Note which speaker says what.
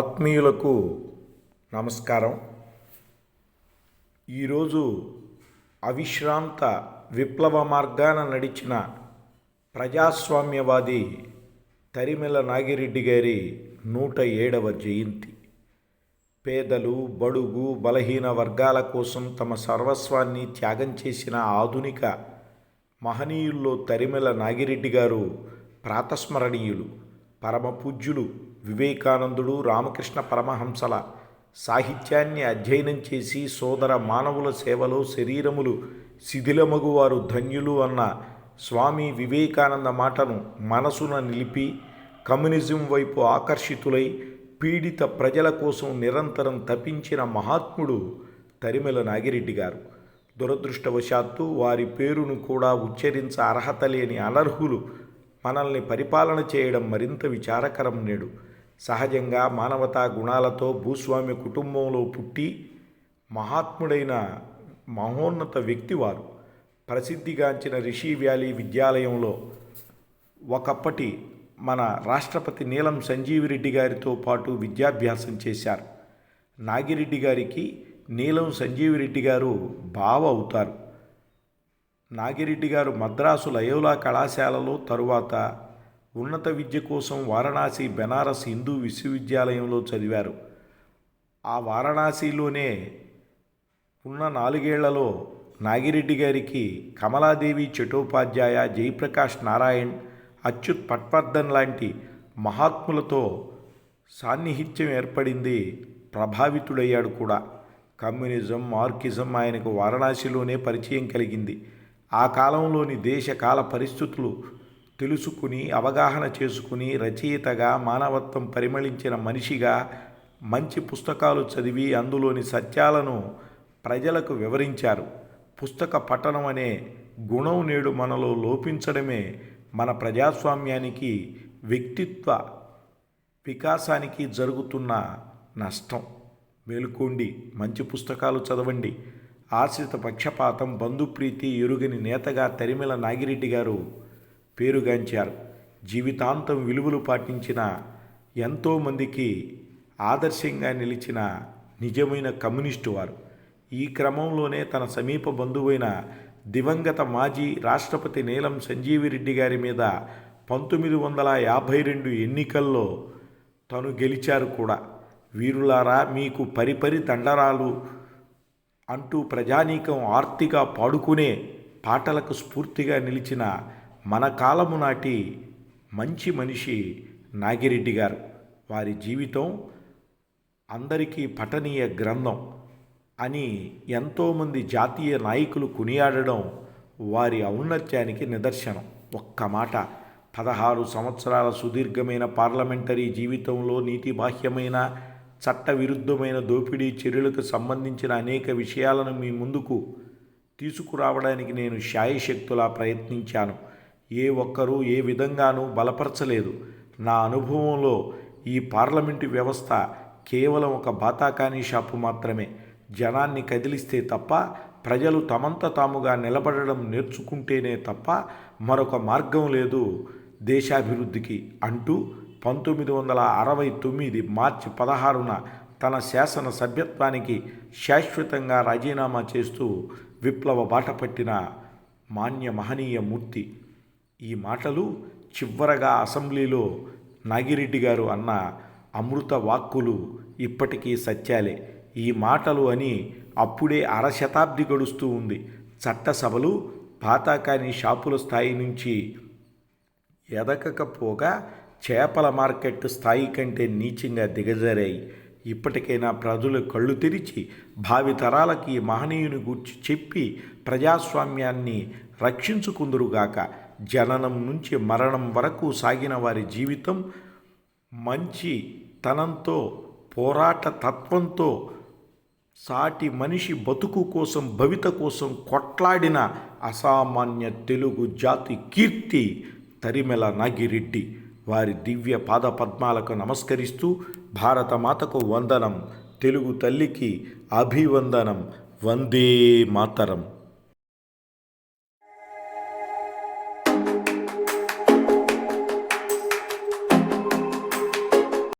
Speaker 1: ఆత్మీయులకు నమస్కారం. ఈరోజు అవిశ్రాంత విప్లవ మార్గాన నడిచిన ప్రజాస్వామ్యవాది తరిమెల నాగిరెడ్డి గారి నూట ఏడవ జయంతి. పేదలు బడుగు బలహీన వర్గాల కోసం తమ సర్వస్వాన్ని త్యాగం చేసిన ఆధునిక మహనీయుల్లో తరిమెల నాగిరెడ్డి గారు ప్రాతస్మరణీయులు పరమ పూజ్యులు వివేకానందుడు రామకృష్ణ పరమహంసల సాహిత్యాన్ని అధ్యయనం చేసి సోదర మానవుల సేవలో శరీరములు శిథిలమగువారు ధన్యులు అన్న స్వామి వివేకానంద మాటను మనసున నిలిపి కమ్యూనిజం వైపు ఆకర్షితులై పీడిత ప్రజల కోసం నిరంతరం తపించిన మహాత్ముడు తరిమెల నాగిరెడ్డి గారు. దురదృష్టవశాత్తు వారి పేరును కూడా ఉచ్చరించ అర్హత లేని అనర్హులు మనల్ని పరిపాలన చేయడం మరింత విచారకరం నేడు. సహజంగా మానవతా గుణాలతో భూస్వామి కుటుంబంలో పుట్టి మహాత్ముడైన మహోన్నత వ్యక్తి వారు. ప్రసిద్ధిగాంచిన రిషి వ్యాలీ విద్యాలయంలో ఒకప్పటి మన రాష్ట్రపతి నీలం సంజీవిరెడ్డి గారితో పాటు విద్యాభ్యాసం చేశారు. నాగిరెడ్డి గారికి నీలం సంజీవిరెడ్డి గారు బావ అవుతారు. నాగిరెడ్డి గారు మద్రాసు లయోలా కళాశాలలో తరువాత ఉన్నత విద్య కోసం వారణాసి బెనారస్ హిందూ విశ్వవిద్యాలయంలో చదివారు. ఆ వారణాసిలోనే ఉన్న నాలుగేళ్ళలో నాగిరెడ్డి గారికి కమలాదేవి చటోపాధ్యాయ జయప్రకాష్ నారాయణ్ అచ్యుత్ పట్వర్ధన్ లాంటి మహాత్ములతో సాన్నిహిత్యం ఏర్పడింది ప్రభావితుడయ్యాడు కూడా. కమ్యూనిజం మార్కిజం ఆయనకు వారణాసిలోనే పరిచయం కలిగింది. ఆ కాలంలోని దేశ కాల పరిస్థితులు తెలుసుకుని అవగాహన చేసుకుని రచయితగా మానవత్వం పరిమళించిన మనిషిగా మంచి పుస్తకాలు చదివి అందులోని సత్యాలను ప్రజలకు వివరించారు. పుస్తక పఠనం అనే గుణం నేడు మనలో లోపించడమే మన ప్రజాస్వామ్యానికి వ్యక్తిత్వ వికాసానికి జరుగుతున్న నష్టం. మేలుకోండి. మంచి పుస్తకాలు చదవండి. ఆశ్రిత పక్షపాతం బంధుప్రీతి ఎరుగని నేతగా తరిమిల నాగిరెడ్డి గారు పేరుగాంచారు. జీవితాంతం విలువలు పాటించిన ఎంతోమందికి ఆదర్శంగా నిలిచిన నిజమైన కమ్యూనిస్టు వారు. ఈ క్రమంలోనే తన సమీప బంధువైన దివంగత మాజీ రాష్ట్రపతి నీలం సంజీవిరెడ్డి గారి మీద పంతొమ్మిది వందల యాభై రెండు ఎన్నికల్లో తను గెలిచారు కూడా. వీరులారా మీకు పరిపరి దండరాలు అంటూ ప్రజానీకం ఆర్తిగా పాడుకునే పాటలకు స్ఫూర్తిగా నిలిచిన మన కాలము నాటి మంచి మనిషి నాగిరెడ్డి గారు. వారి జీవితం అందరికీ పఠనీయ గ్రంథం అని ఎంతోమంది జాతీయ నాయకులు కొనియాడడం వారి ఔన్నత్యానికి నిదర్శనం. ఒక్క మాట పదహారు సంవత్సరాల సుదీర్ఘమైన పార్లమెంటరీ జీవితంలో నీతిబాహ్యమైన చట్టవిరుద్ధమైన దోపిడీ చర్యలకు సంబంధించిన అనేక విషయాలను మీ ముందుకు తీసుకురావడానికి నేను శాయశక్తులా ప్రయత్నించాను. ఏ ఒక్కరూ ఏ విధంగానూ బలపరచలేదు. నా అనుభవంలో ఈ పార్లమెంటు వ్యవస్థ కేవలం ఒక బాతాకానీ షాపు మాత్రమే. జనాన్ని కదిలిస్తే తప్ప ప్రజలు తమంత తాముగా నిలబడడం నేర్చుకుంటేనే తప్ప మరొక మార్గం లేదు దేశాభివృద్ధికి అంటూ పంతొమ్మిది వందల అరవై తొమ్మిది మార్చి పదహారున తన శాసన సభ్యత్వానికి శాశ్వతంగా రాజీనామా చేస్తూ విప్లవ బాట పట్టిన మాన్య మహనీయ మూర్తి ఈ మాటలు చివరగా అసెంబ్లీలో నాగిరెడ్డి గారు అన్న అమృత వాక్కులు ఇప్పటికీ సత్యాలే. ఈ మాటలు అని అప్పుడే అరశతాబ్ది గడుస్తూ ఉంది. చట్టసభలు పాతాకాని షాపుల స్థాయి నుంచి ఎదగకపోగా చేపల మార్కెట్ స్థాయి కంటే నీచంగా దిగజారాయి. ఇప్పటికైనా ప్రజలు కళ్ళు తెరిచి భావితరాలకి మహనీయుని గుర్చి చెప్పి ప్రజాస్వామ్యాన్ని రక్షించుకుందురుగాక జననం నుంచి మరణం వరకు సాగిన వారి జీవితం మంచి తనంతో పోరాట తత్వంతో సాటి మనిషి బతుకు కోసం భవిత కోసం కొట్లాడిన అసామాన్య తెలుగు జాతి కీర్తి తరిమెల నాగిరెడ్డి వారి దివ్య పాద పద్మాలకు నమస్కరిస్తూ భారతమాతకు వందనం తెలుగు తల్లికి అభివందనం వందే మాతరం.